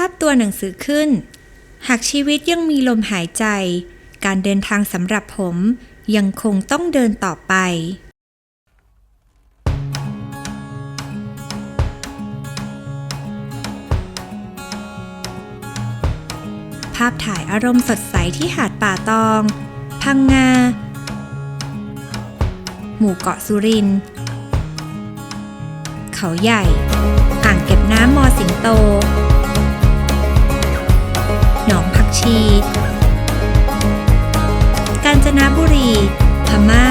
ภาพตัวหนังสือขึ้น หากชีวิตยังมีลมหายใจ การเดินทางสำหรับผมยังคงต้องเดินต่อไปภาพถ่ายอารมณ์สดใสที่หาดป่าตอง พังงา หมู่เกาะสุรินทร์เขาใหญ่ อ่างเก็บน้ำมอสิงโต ชี กาญจนบุรี พม่า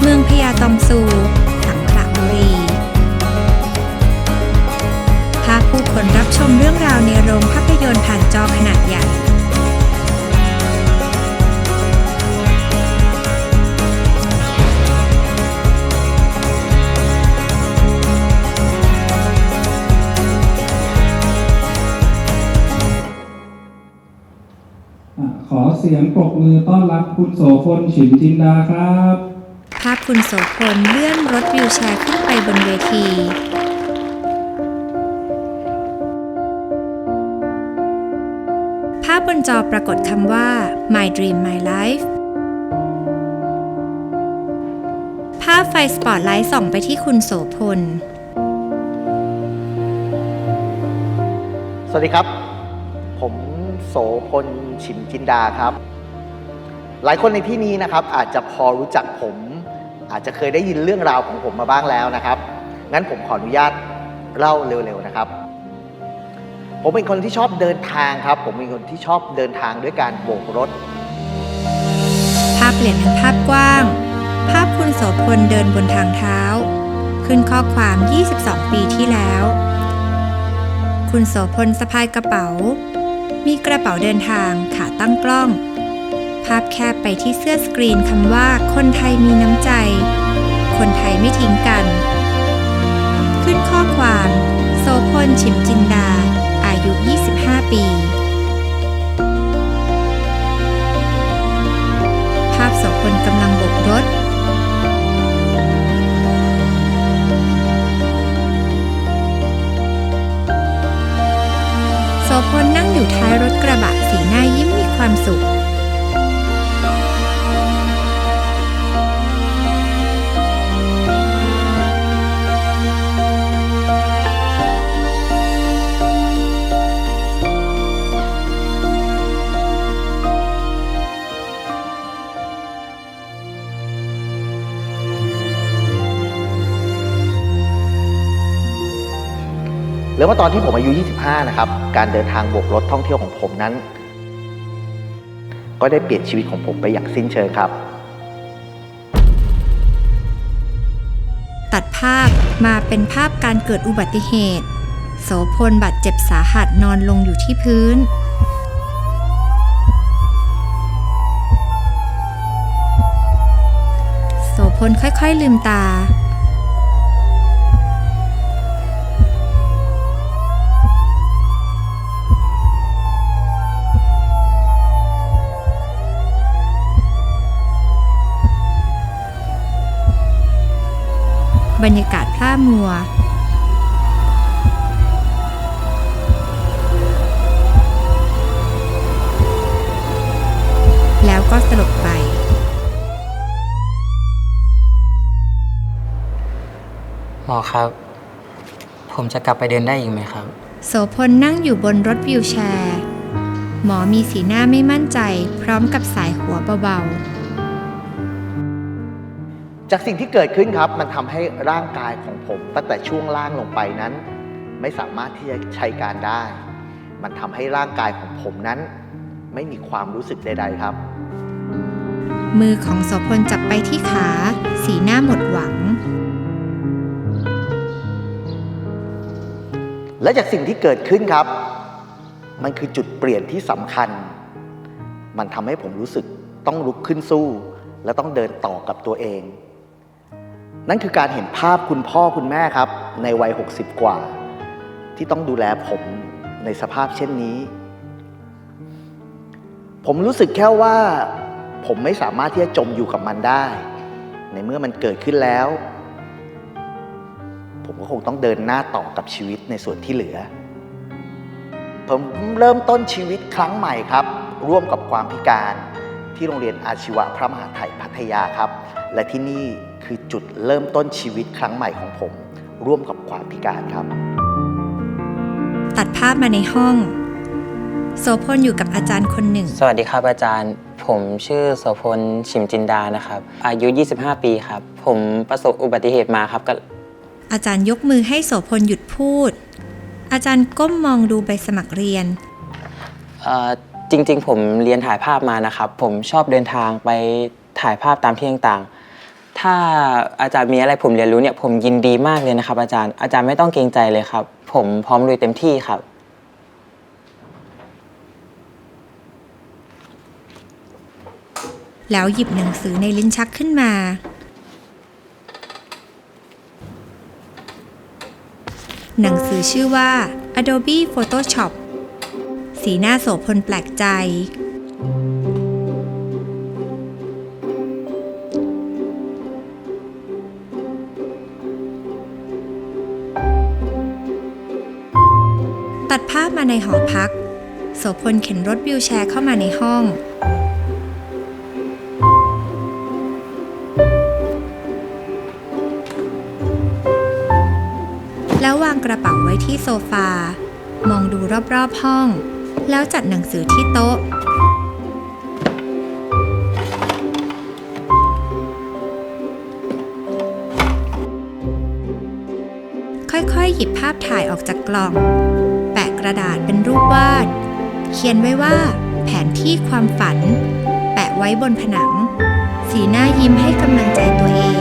เมืองพญาตองซู สังขละบุรี พาผู้คนรับชมเรื่องราวในโรงภาพยนตร์ผ่านจอขนาดใหญ่ สียงปรบมือต้อนรับคุณโสพลฉิมจินดาครับภาพคุณโสพลเลื่อนรถวิวแชร์ขึ้นไปบนเวที ภาพบนจอปรากฏคำว่า My Dream My Life ภาพไฟสปอตไลท์ส่องไปที่คุณโสพล สวัสดีครับผมโส พลฉิมจินดาครับ หลายคนในที่นี้นะครับอาจจะพอรู้จักผม อาจจะเคยได้ยินเรื่องราวของผมมาบ้างแล้วนะครับงั้นผมขออนุญาตเล่าเร็วๆนะครับ ผมเป็นคนที่ชอบเดินทางครับ ผมเป็นคนที่ชอบเดินทางด้วยการโบกรถ ภาพเปลี่ยนเป็นภาพกว้าง ภาพคุณโสพลเดินบนทางเท้า ขึ้นข้อความ 22 ปีที่แล้ว คุณโสพลสะพายกระเป๋า มีกระเป๋าเดินทางขาตั้งกล้อง ภาพแคบไปที่เสื้อสกรีนคำว่าคนไทยมีน้ำใจ คนไทยไม่ทิ้งกัน ขึ้นข้อความ โสพลฉิมจินดา อายุ 25 ปี ภาพโสพลกำลัง พลนั่งอยู่ท้ายรถกระบะสีหน้ายิ้มมีความสุข แล้วเมื่อตอนที่ผมอายุ 25 นะครับ การเดินทางโบกรถท่องเที่ยวของผมนั้น ก็ได้เปลี่ยนชีวิตของผมไปอย่างสิ้นเชิงครับ ตัดภาพมาเป็นภาพการเกิดอุบัติเหตุ โสพลบาดเจ็บสาหัสนอนลงอยู่ที่พื้น โสพลค่อยๆลืมตา มัว แล้วก็สลบไปหมอครับ ผมจะกลับไปเดินได้อีกไหมครับ โสพลนั่งอยู่บนรถวิวแชร์ หมอมีสีหน้าไม่มั่นใจ พร้อมกับสายหัวเบา จากสิ่งที่เกิดขึ้นครับ มันทำให้ร่างกายของผม ตั้งแต่ช่วงล่างลงไปนั้น ไม่สามารถที่จะใช้การได้ มันทำให้ร่างกายของผมนั้น ไม่มีความรู้สึกใด ๆ ครับๆมือของโสพลจับไปที่ขา สีหน้าหมดหวัง และจากสิ่งที่เกิดขึ้นครับ มันคือจุดเปลี่ยนที่สำคัญ มันทำให้ผมรู้สึกต้องลุกขึ้นสู้ และต้องเดินต่อกับตัวเอง นั่นคือการเห็นภาพคุณพ่อคุณแม่ครับ ในวัย 60 กว่า ที่ต้องดูแลผมในสภาพเช่นนี้ ผมรู้สึกแค่ว่า ผมไม่สามารถที่จะจมอยู่กับมันได้ ในเมื่อมันเกิดขึ้นแล้ว ผมก็คงต้องเดินหน้าต่อกับชีวิตในส่วนที่เหลือ ผมเริ่มต้นชีวิตครั้งใหม่ครับ ร่วมกับความพิการที่โรงเรียนอาชีวะพระมหาไทยพัทยาครับ และที่นี่ คือจุดเริ่มต้นชีวิตครั้งใหม่ของผม ร่วมกับความพิการครับ ตัดภาพมาในห้อง โสพลอยู่กับอาจารย์คนหนึ่ง สวัสดีครับอาจารย์ ผมชื่อโสพลชิมจินดานะครับ อายุ 25 ปีครับ ผมประสบอุบัติเหตุมาครับก็อาจารย์ยกมือให้โสพลหยุดพูด อาจารย์ก้มมองดูใบสมัครเรียน เอ่อจริง ๆ ผมเรียนถ่ายภาพมานะครับ ผมชอบเดินทางไปถ่ายภาพตามที่ต่างๆ ถ้าอาจารย์มีอะไรผมเรียนรู้เนี่ยผมยินดีมากเลยนะครับ อาจารย์อาจารย์ไม่ต้องเกรงใจเลยครับ ผมพร้อมลุยเต็มที่ครับ แล้วหยิบหนังสือในลิ้นชักขึ้นมา หนังสือชื่อว่า Adobe Photoshop สีหน้าโสพลแปลกใจาพมาในหอพัก โสพลเข็นรถวิวแชร์เข้ามาในห้อง แล้ววางกระเป๋าไว้ที่โซฟา มองดูรอบๆห้อง แล้วจัดหนังสือที่โต๊ะค่อยๆ หยิบภาพถ่ายออกจากกล่อง ระดาษเป็นรูปวาด เขียนไว้ว่า แผนที่ความฝัน แปะไว้บนผนัง สีหน้ายิ้มให้กำลังใจตัวเอง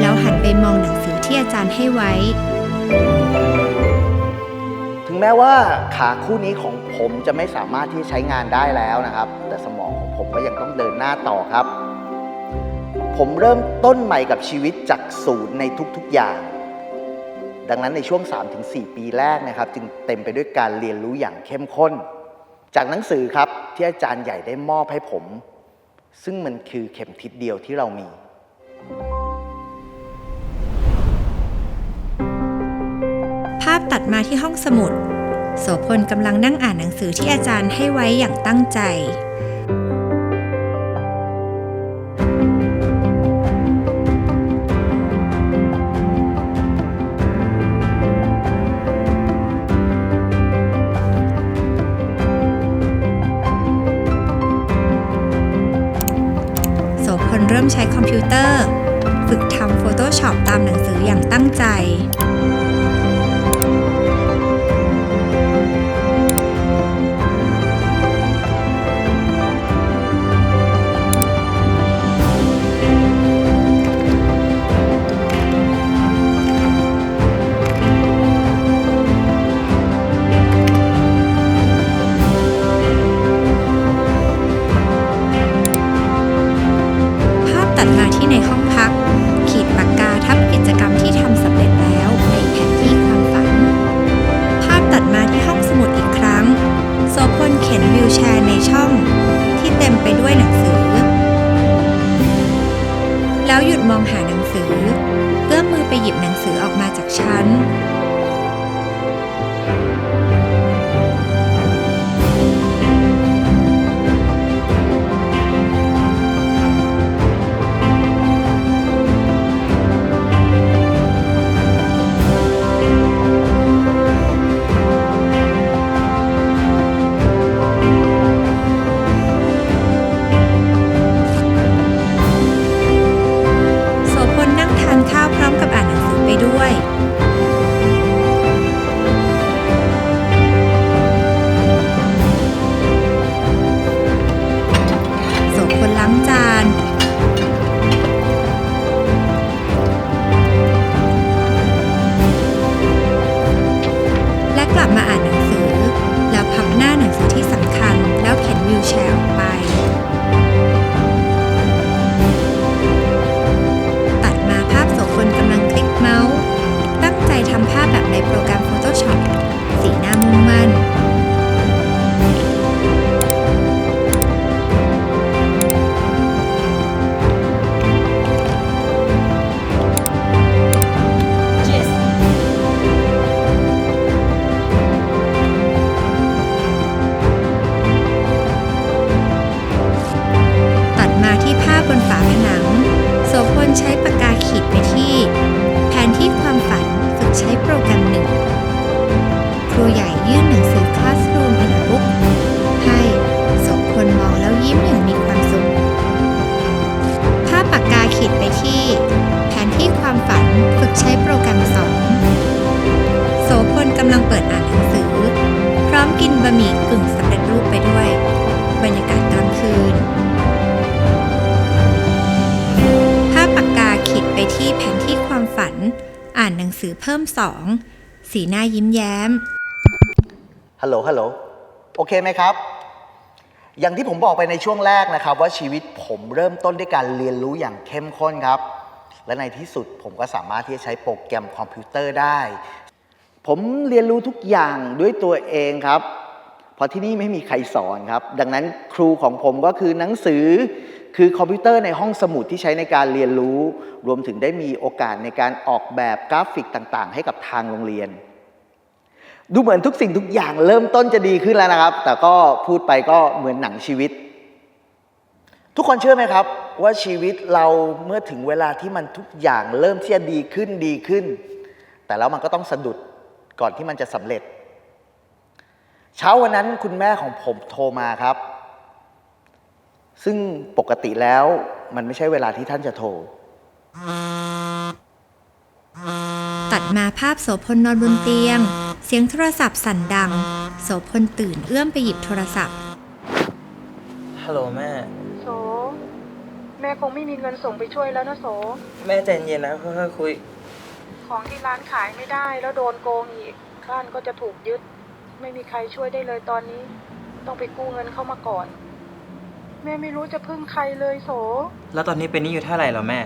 แล้วหันไปมองหนังสือที่อาจารย์ให้ไว้ ถึงแม้ว่าขาคู่นี้ของผมจะไม่สามารถที่ใช้งานได้แล้วนะครับ แต่สมองของผมก็ยังต้องเดินหน้าต่อครับ ผมเริ่มต้นใหม่กับชีวิตจากศูนย์ในทุกๆอย่าง ดังนั้นในช่วง 3-4 ปีแรกนะครับ จึงเต็มไปด้วยการเรียนรู้อย่างเข้มข้น จากหนังสือครับที่อาจารย์ใหญ่ได้มอบให้ผม ซึ่งมันคือเข็มทิศเดียวที่เรามี ภาพตัดมาที่ห้องสมุดโสพลกำลังนั่งอ่านหนังสือที่อาจารย์ให้ไว้อย่างตั้งใจ ใใช้ปากกาขีดไปที่ แผนที่ความฝันฝึกใช้โปรแกรมหนึ่ง ครูใหญ่ยื่นหนังสือ Classroom in a Book ให้โสพลมองแล้วยิ้มอย่างมีความสุขภาพปากกาขีดไปที่ แผนที่ความฝันฝึกใช้โปรแกรมสองโสพลกำลังเปิดอ่านหนังสือ พร้อมกินบะหมี่กึ่งสำเร็จรูปไปด้วย พิ่มสองสีหน้ายิ้มแย้ม ฮัลโหล ฮัลโหล โอเคไหมครับ อย่างที่ผมบอกไปในช่วงแรกนะครับ ว่าชีวิตผมเริ่มต้นด้วยการเรียนรู้อย่างเข้มข้นครับ และในที่สุดผมก็สามารถที่จะใช้โปรแกรมคอมพิวเตอร์ได้ ผมเรียนรู้ทุกอย่างด้วยตัวเองครับ เพราะที่นี่ไม่มีใครสอนครับ ดังนั้นครูของผมก็คือหนังสือ คือคอมพิวเตอร์ในห้องสมุดที่ใช้ในการเรียนรู้ รวมถึงได้มีโอกาสในการออกแบบกราฟิกต่างๆ ให้กับทางโรงเรียน ดูเหมือนทุกสิ่งทุกอย่างเริ่มต้นจะดีขึ้นแล้วนะครับ แต่ก็พูดไปก็เหมือนหนังชีวิต ทุกคนเชื่อไหมครับ ว่าชีวิตเราเมื่อถึงเวลาที่มันทุกอย่างเริ่มที่จะดีขึ้นดีขึ้น แต่แล้วมันก็ต้องสะดุดก่อนที่มันจะสำเร็จ เช้าวันนั้นคุณแม่ของผมโทรมาครับ ซึ่งปกติแล้วมันไม่ใช่เวลาที่ท่านจะโทร ตัดมาภาพโสพลนอนบนเตียง เสียงโทรศัพท์สั่นดัง โสพลตื่นเอื้อมไปหยิบโทรศัพท์ ฮัลโหลแม่ โส แม่คงไม่มีเงินส่งไปช่วยแล้วนะโส แม่ใจเย็นนะค่อยๆคุย ของที่ร้านขายไม่ได้แล้วโดนโกงอีกบ้านก็จะถูกยึด ไม่มีใครช่วยได้เลยตอนนี้ ต้องไปกู้เงินเข้ามาก่อน แม่ไม่รู้จะพึ่งใครเลยโส แล้วตอนนี้เป็นหนี้อยู่เท่าไหร่แล้วแม่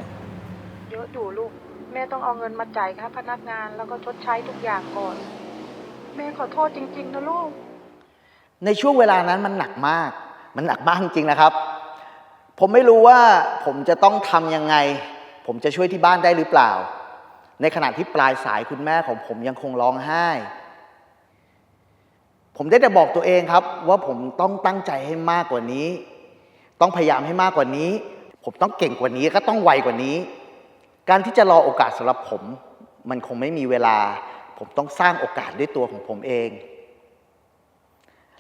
เยอะดูลูก แม่ต้องเอาเงินมาจ่ายค่าพนักงานแล้วก็ชดใช้ทุกอย่างก่อน แม่ขอโทษจริง ๆ นะลูก ในช่วงเวลานั้นมันหนักมาก มันหนักมากจริงๆนะครับ ผมไม่รู้ว่าผมจะต้องทำยังไง ผมจะช่วยที่บ้านได้หรือเปล่า ในขณะที่ปลายสายคุณแม่ของผมยังคงร้องไห้ ผมได้แต่บอกตัวเองครับ ว่าผมต้องตั้งใจให้มากกว่านี้ ต้องพยายามให้มากกว่านี้ ผมต้องเก่งกว่านี้ก็ต้องไวกว่านี้ การที่จะรอโอกาสสำหรับผม มันคงไม่มีเวลา ผมต้องสร้างโอกาสด้วยตัวของผมเอง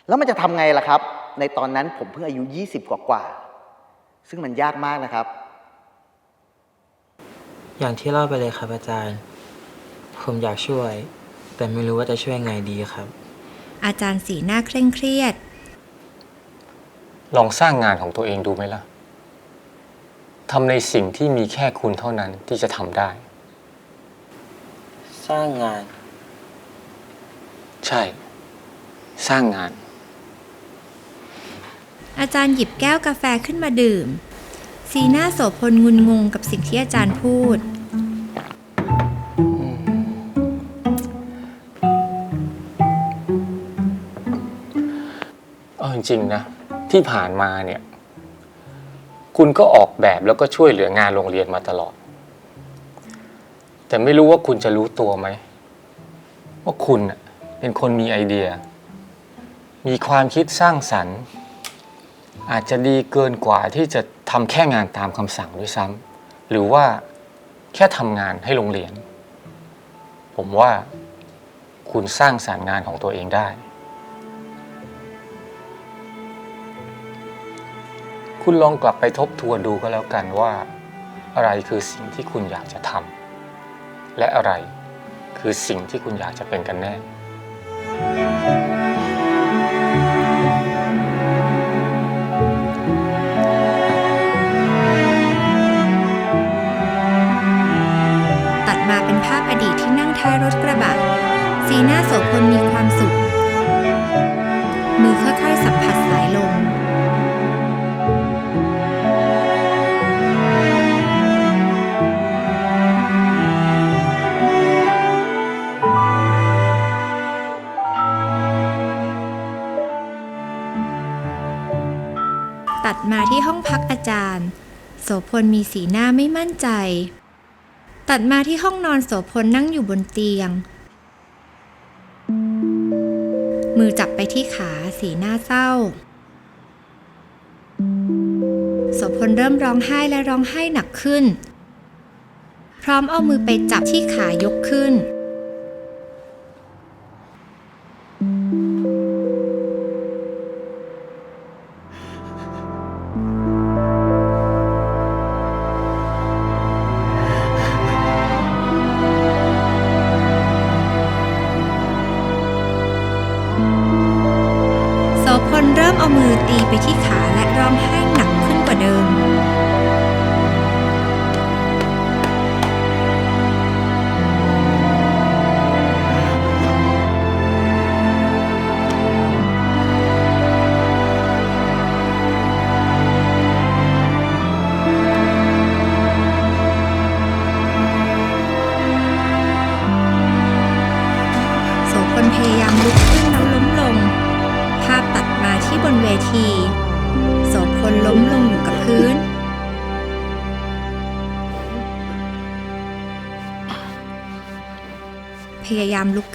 แล้วมันจะทำไงล่ะครับ ในตอนนั้นผมเพิ่งอายุ 20 กว่ากว่าๆซึ่งมันยากมากนะครับ อย่างที่เล่าไปเลยครับอาจารย์ ผมอยากช่วย แต่ไม่รู้ว่าจะช่วยไงดีครับ อาจารย์สีหน้าเคร่งเครียด ลองสร้างงานของตัวเองดูไหมล่ะทำในสิ่งที่มีแค่คุณเท่านั้นที่จะทำได้ สร้างงาน ใช่ สร้างงาน อาจารย์หยิบแก้วกาแฟขึ้นมาดื่ม สีหน้าโสพลงุนงงกับสิ่งที่อาจารย์พูด เอาจริงๆนะ ที่ผ่านมาเนี่ย คุณก็ออกแบบแล้วก็ช่วยเหลืองานโรงเรียนมาตลอด แต่ไม่รู้ว่าคุณจะรู้ตัวไหม ว่าคุณเป็นคนมีไอเดีย มีความคิดสร้างสรรค์ อาจจะดีเกินกว่าที่จะทำแค่งานตามคำสั่งด้วยซ้ำหรือว่าแค่ทำงานให้โรงเรียน ผมว่าคุณสร้างสรรค์งานของตัวเองได้ คุณลองกลับไปทบทวนดูก็แล้วกันว่า อะไรคือสิ่งที่คุณอยากจะทำและอะไรคือสิ่งที่คุณอยากจะเป็นกันแน่ ตัดมาเป็นภาพอดีตที่นั่งท้ายรถกระบะสีหน้าโสพลมีความสุข มือค่อยๆสัมผัส ตัดมาที่ห้องพักอาจารย์ โสพลมีสีหน้าไม่มั่นใจ ตัดมาที่ห้องนอนโสพลนั่งอยู่บนเตียง มือจับไปที่ขาสีหน้าเศร้าโสพลเริ่มร้องไห้และร้องไห้หนักขึ้น พร้อมเอามือไปจับที่ขายกขึ้น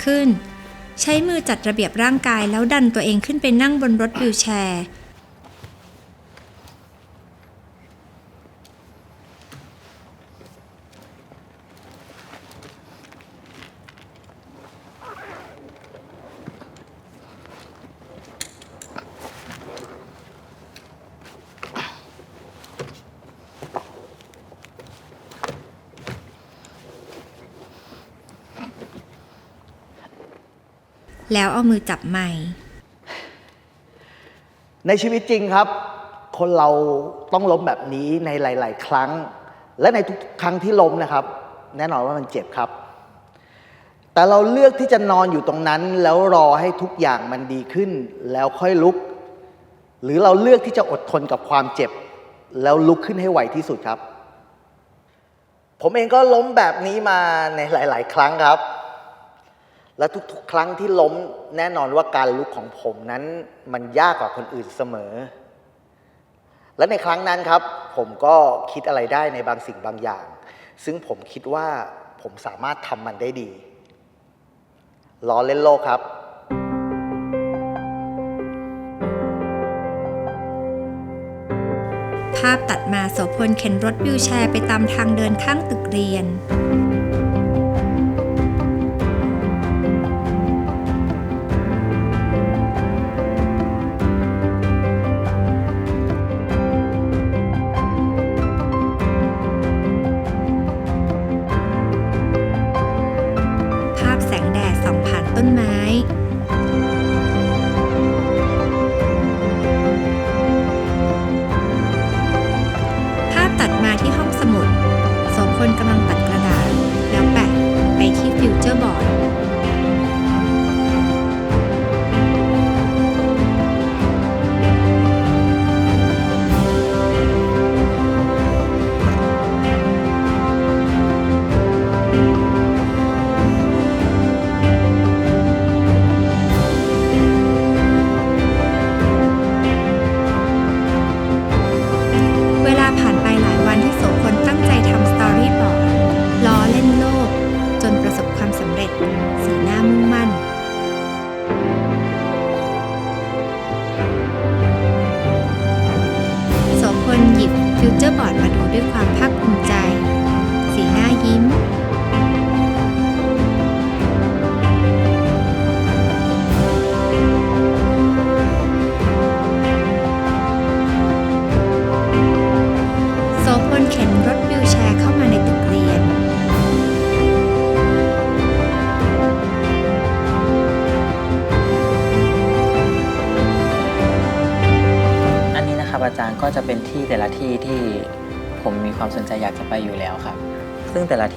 ขึ้น ใช้มือจัดระเบียบร่างกายแล้วดันตัวเองขึ้นไปนั่งบนรถวิวแชร์ แล้วเอามือจับไมค์ในชีวิตจริงครับ คนเราต้องล้มแบบนี้ในหลาย ๆ ครั้ง และในทุกครั้งที่ล้มนะครับ แน่นอนว่ามันเจ็บครับ แต่เราเลือกที่จะนอนอยู่ตรงนั้น แล้วรอให้ทุกอย่างมันดีขึ้น แล้วค่อยลุก หรือเราเลือกที่จะอดทนกับความเจ็บ แล้วลุกขึ้นให้ไหวที่สุดครับ ผมเองก็ล้มแบบนี้มาในหลาย ๆ ครั้งครับ และทุกๆ ครั้งที่ล้มแน่นอนว่าการลุกของผมนั้นมันยากกว่าคนอื่นเสมอ และในครั้งนั้นครับ ผมก็คิดอะไรได้ในบางสิ่งบางอย่าง ซึ่งผมคิดว่าผมสามารถทำมันได้ดี ล้อเล่นโลกครับ ภาพตัดมาโสพลเข็นรถวิวแชร์ไปตามทางเดินข้างตึกเรียน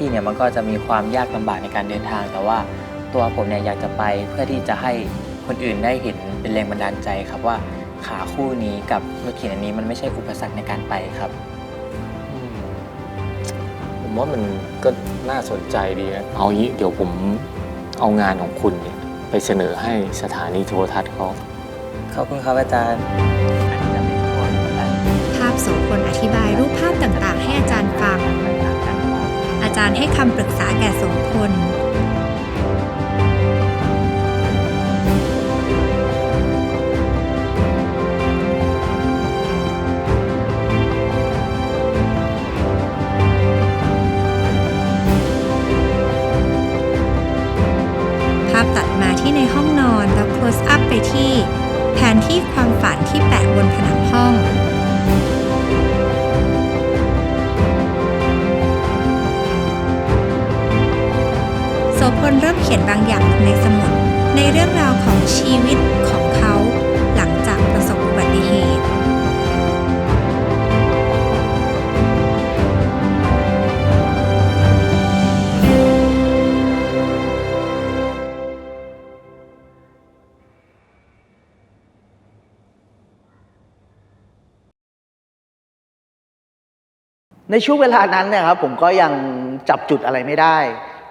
ที่เนี่ยมันก็จะมีความยากลำบากในการเดินทาง แต่ว่าตัวผมเนี่ยอยากจะไปเพื่อที่จะให้คนอื่นได้เห็นเป็นแรงบันดาลใจครับว่าขาคู่นี้กับรถเข็นอันนี้มันไม่ใช่อุปสรรคในการไปครับอืมผมว่ามันก็น่าสนใจดีนะเอางี้เดี๋ยวผมเอางานของคุณเนี่ยไปเสนอให้สถานีโทรทัศน์เขา ขอบคุณครับอาจารย์อันนี้จะเป็นตัวอาจารย์ภาพโสพลอธิบายรูปภาพต่างๆ ให้อาจารย์ฟังอา จารย์ให้คำปรึกษาแก่โสพลภาพตัดมาที่ในห้องนอนแล้ว close up ไปที่ แผนที่ความฝันที่แปะบนผนังห้อง โสพลเริ่มเขียนบางอย่างลงในสมุด ในเรื่องราวของชีวิตของเขาหลังจากประสบอุบัติเหตุในช่วงเวลานั้นเนี่ยครับผมก็ยังจับจุดอะไรไม่ได้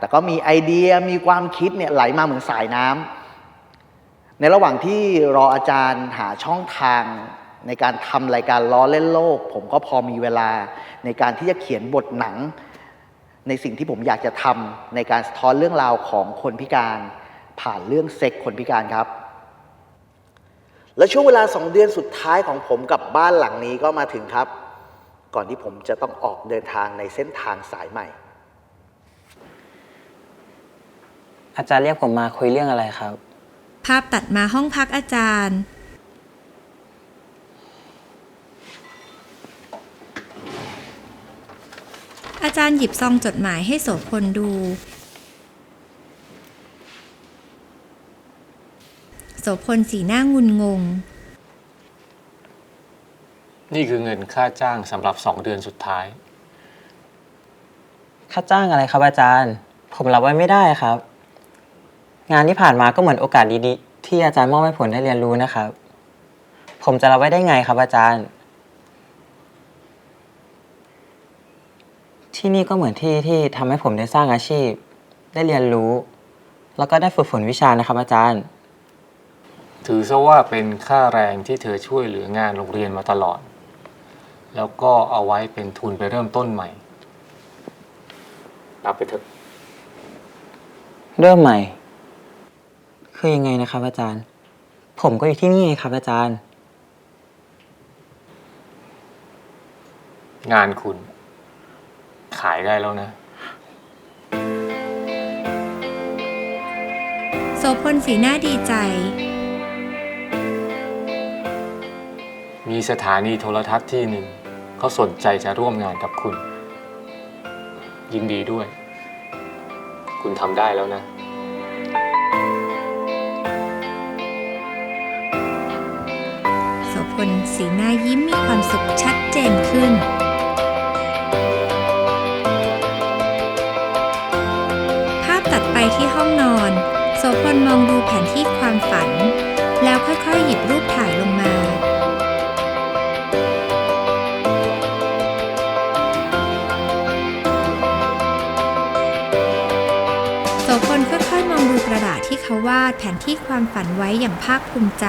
แต่ก็มีไอเดียมีความคิดเนี่ยไหลมาเหมือนสายน้ำในระหว่างที่รออาจารย์หาช่องทางในการทำรายการล้อเล่นโลก ผมก็พอมีเวลาในการที่จะเขียนบทหนัง ในสิ่งที่ผมอยากจะทำในการสะท้อนเรื่องราวของคนพิการ ผ่านเรื่องเซ็กคนพิการครับ และช่วงเวลาสองเดือนสุดท้ายของผมกับบ้านหลังนี้ก็มาถึงครับ ก่อนที่ผมจะต้องออกเดินทางในเส้นทางสายใหม่ อาจารย์เรียกผมมาคุยเรื่องอะไรครับ ภาพตัดมาห้องพักอาจารย์ อาจารย์หยิบซองจดหมายให้โสพลดู โสพลสีหน้างุนงง นี่คือเงินค่าจ้างสำหรับสองเดือนสุดท้าย ค่าจ้างอะไรครับอาจารย์ ผมรับไว้ไม่ได้ครับ งานที่ผ่านมาก็เหมือนโอกาสดีๆ ที่อาจารย์มอบให้ผมได้เรียนรู้นะครับ ผมจะรับไว้ได้ไงครับอาจารย์ ที่นี่ก็เหมือนที่ที่ทำให้ผมได้สร้างอาชีพ ได้เรียนรู้ แล้วก็ได้ฝึกฝนวิชานะครับ อาจารย์ ถือซะว่าเป็นค่าแรงที่เธอช่วยเหลืองานโรงเรียนมาตลอด แล้วก็เอาไว้เป็นทุนไปเริ่มต้นใหม่ รับไปเถอะ เริ่มใหม่ คือยังไงนะครับ อาจารย์ ผมก็อยู่ที่นี่ไงครับ อาจารย์ งานคุณ ขายได้แล้วนะ โสพลสีหน้าดีใจ มีสถานีโทรทัศน์ที่หนึ่งเขาสนใจจะร่วมงานกับคุณ ยินดีด้วย คุณทำได้แล้วนะ ลสีหน้ายิ้มมีความสุขชัดเจนขึ้น ภาพตัดไปที่ห้องนอน โสพลมองดูแผนที่ความฝัน แล้วค่อยๆ หยิบรูปถ่ายลงมา โสพลค่อยๆ มองดูกระดาษที่เขาวาดแผนที่ความฝันไว้อย่างภาคภูมิใจ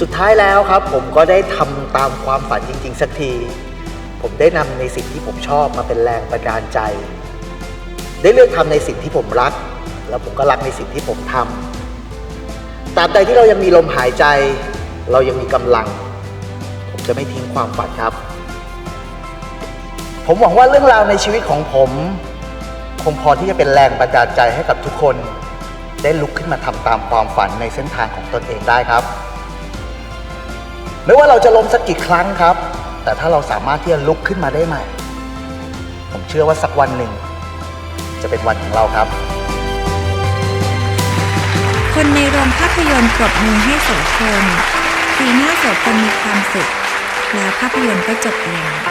สุดท้ายแล้วครับผมก็ได้ทำตามความฝันจริง ๆ สักที ผมได้นำในสิ่งที่ผมชอบมาเป็นแรงบันดาลใจ ได้เลือกทำในสิ่งที่ผมรัก แล้วผมก็รักในสิ่งที่ผมทำตราบใดที่เรายังมีลมหายใจ เรายังมีกำลัง ผมจะไม่ทิ้งความฝันครับ ผมหวังว่าเรื่องราวในชีวิตของผมคงพอที่จะเป็นแรงบันดาลใจให้กับทุกคน ได้ลุกขึ้นมาทำตามความฝันในเส้นทางของตนเองได้ครับ ไม่ว่าเราจะล้มสักกี่ครั้งครับ แต่ถ้าเราสามารถที่จะลุกขึ้นมาได้ใหม่ ผมเชื่อว่าสักวันหนึ่ง จะเป็นวันของเราครับ คนในโรงภาพยนตร์ปรบมือให้โสพลสีหน้าโสพลมีความสุขแล้วภาพยนตร์ก็จบลง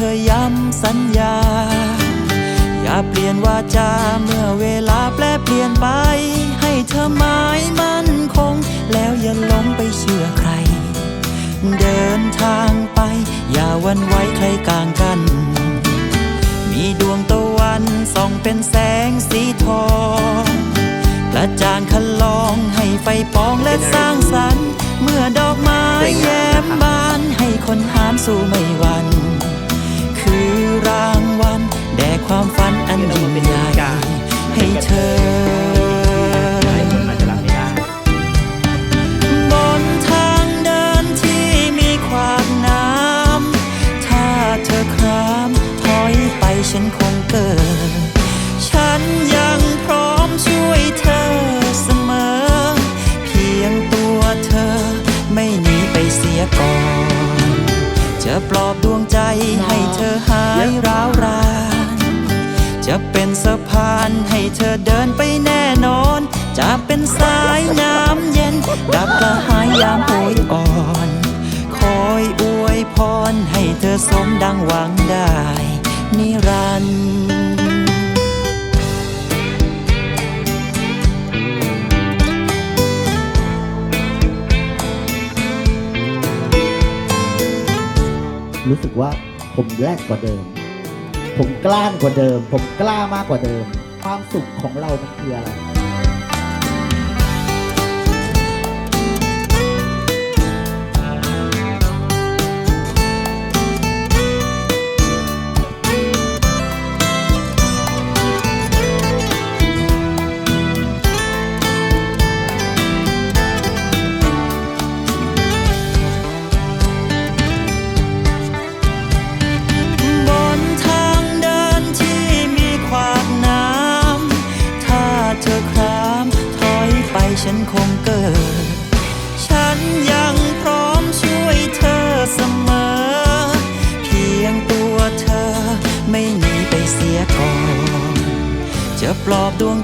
อเธอย้ำสัญญา อย่าเปลี่ยนวาจาเมื่อเวลาแปลเปลี่ยนไป ให้เธอหมายมั่นคง แล้วอย่าหลงไปเชื่อใคร เดินทางไป อย่าวันไหวใครกลางกัน มีดวงตะวันส่องเป็นแสงสีทองกระจางคันลองให้ไฟปองและสร้างสรรค์ เมื่อดอกไม้แย้มบานให้คนหามสู่ไม่วัน คือรางวัลแด่ความฝันอันยิ่งใหญ่ให้เธอ บนทางเดินที่มีขวากน้ำ ถ้าเธอครามถอยไปฉันคงเกิด ฉันยังพร้อมช่วยเธอเสมอ เพียงตัวเธอไม่หนีไปเสียก่อน จะปลอบดวงใจให้เธอหายร้าวราน จะเป็นสะพานให้เธอเดินไปแน่นอน จะเป็นสายน้ำเย็น ดับกระหายยามโหยอ่อน คอยอวยพรให้เธอสมดังหวังได้ นิรันดร์ รู้สึกว่าผมแรกกว่าเดิม ผมกล้ากว่าเดิม ผมกล้ามากกว่าเดิม ความสุขของเรามันคืออะไร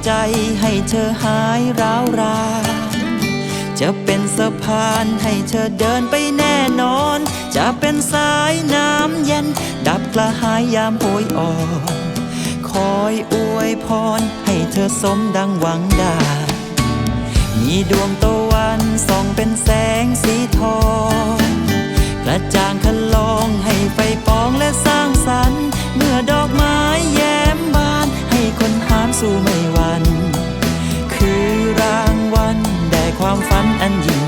ใจให้เธอหายร้าวรา จะเป็นสะพานให้เธอเดินไปแน่นอน จะเป็นสายน้ำเย็น ดับกระหายยามโหยอ่อนคอยอวยพรให้เธอสมดังหวังได้ มีดวงตะวันส่องเป็นแสงสีทองกระจ่างคลองให้ไฟปองและสร้างสรรค์ เมื่อดอกไม้แย คนหามสู้ไม่วัน คือรางวัลแด่ความฝันอันยิ่ง